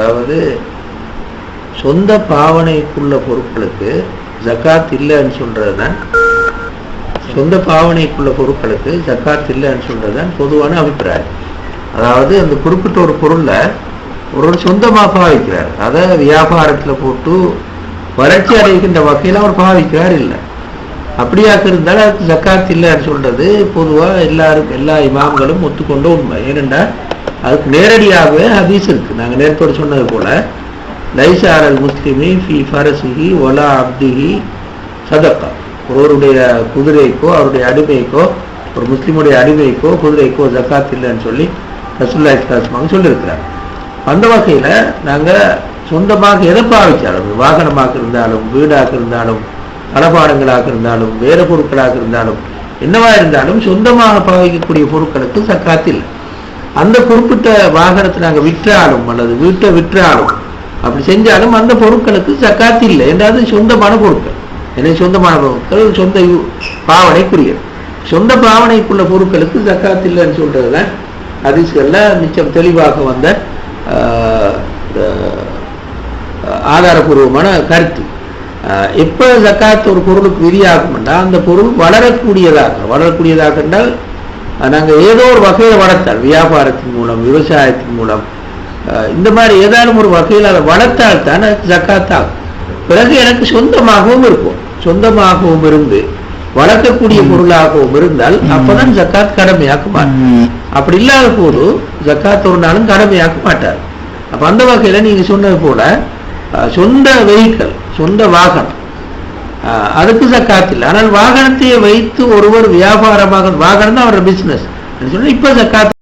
அதாவது சொந்த பாவனைக்குள்ள பொருட்களுக்கு ஜக்காத் இல்லைன்னு சொல்றது தான் சொந்த பாவனைக்குள்ள பொருட்களுக்கு ஜக்காத் இல்லைன்னு சொல்றது தான் பொதுவான அபிப்பிராயம். அதாவது அந்த குறிப்பிட்ட ஒரு பொருளை ஒரு சொந்தமாக பாவிக்கிறார். அதை வியாபாரத்தில் போட்டு வறட்சி அடைகின்ற வகையில் அவர் பாவிக்கிறார் இல்லை. அப்படியாக இருந்தாலும் அதுக்கு ஜக்காத் இல்லைன்னு சொல்றது பொதுவாக எல்லாரும் எல்லா இமாம்களும் ஒத்துக்கொண்ட உண்மை. ஏனென்றால் அதுக்கு நேரடியாகவே ஹதீஸ் இருக்கு. நாங்கள் நேரத்தோடு சொன்னது போல. லைசா அல் முஸ்லிமி ஃபி ஃபரசிஹி ஒலா அப்திஹி சதக்கா. ஒருவருடைய குதிரைக்கோ அவருடைய அடிமைக்கோ ஒரு முஸ்லிமுடைய அடிமைக்கோ குதிரைக்கோ ஜக்காத் இல்லைன்னு சொல்லி ரசுல்லா இஸ்லாஸ்மாங்க சொல்லியிருக்கிறார் அந்த வகையில் நாங்கள் சொந்தமாக எதை பாவிச்சாலும் வாகனமாக இருந்தாலும் வீடாக இருந்தாலும் தளபாடங்களாக இருந்தாலும் வேற பொருட்களாக இருந்தாலும் என்னவா இருந்தாலும் சொந்தமாக பாவிக்கக்கூடிய பொருட்களுக்கு சக்காத்து அந்த குறிப்பிட்ட வாகனத்தை நாங்கள் விற்றாலும் அல்லது வீட்டை விற்றாலும் அப்படி செஞ்சாலும் அந்த பொருட்களுக்கு சக்காத்து இல்லை. என்றாவது சொந்தமான பொருட்கள். எனவே சொந்தமான பொருட்கள் சொந்த பாவனைக்குரியது சொந்த பாவனைக்குள்ள பொருட்களுக்கு சக்காத்து இல்லைன்னு சொல்றது தான் மிச்சம் தெளிவாக வந்த ஆதாரபூர்வமான கருத்து. எப்போ சக்காத்து ஜக்காத் ஒரு பொருளுக்கு விதியாகும்னா அந்த பொருள் வளரக்கூடியதாக வளரக்கூடியதாக என்றால் ஆஹ், நாங்க ஏதோ ஒரு வகையில வளர்த்தால் வியாபாரத்தின் மூலம் விவசாயத்தின் மூலம் இந்த மாதிரி ஏதாலும் ஒரு வகையில் அதை வளர்த்தால் தான் அது பிறகு எனக்கு சொந்தமாகவும் இருக்கும். சொந்தமாகவும் இருந்து வளர்க்கக்கூடிய பொருளாகவும் இருந்தால் அப்பதான் ஜக்காத் கடமையாக்க மாட்டேன் அப்படி இல்லாத போது ஜக்காத் ஒரு நாளும் கடமையாக்க மாட்டார். அப்ப அந்த வகையில நீங்க சொன்னது போல சொந்த வெஹிக்கல் சொந்த வாகனம் அதுக்கு ஜக்காத் இல்லை. ஆனால் வாகனத்தையே வைத்து ஒருவர் வியாபாரமாக வாகனம் தான் அவரோட பிசினஸ் சொன்னால் இப்போ ஜக்காத்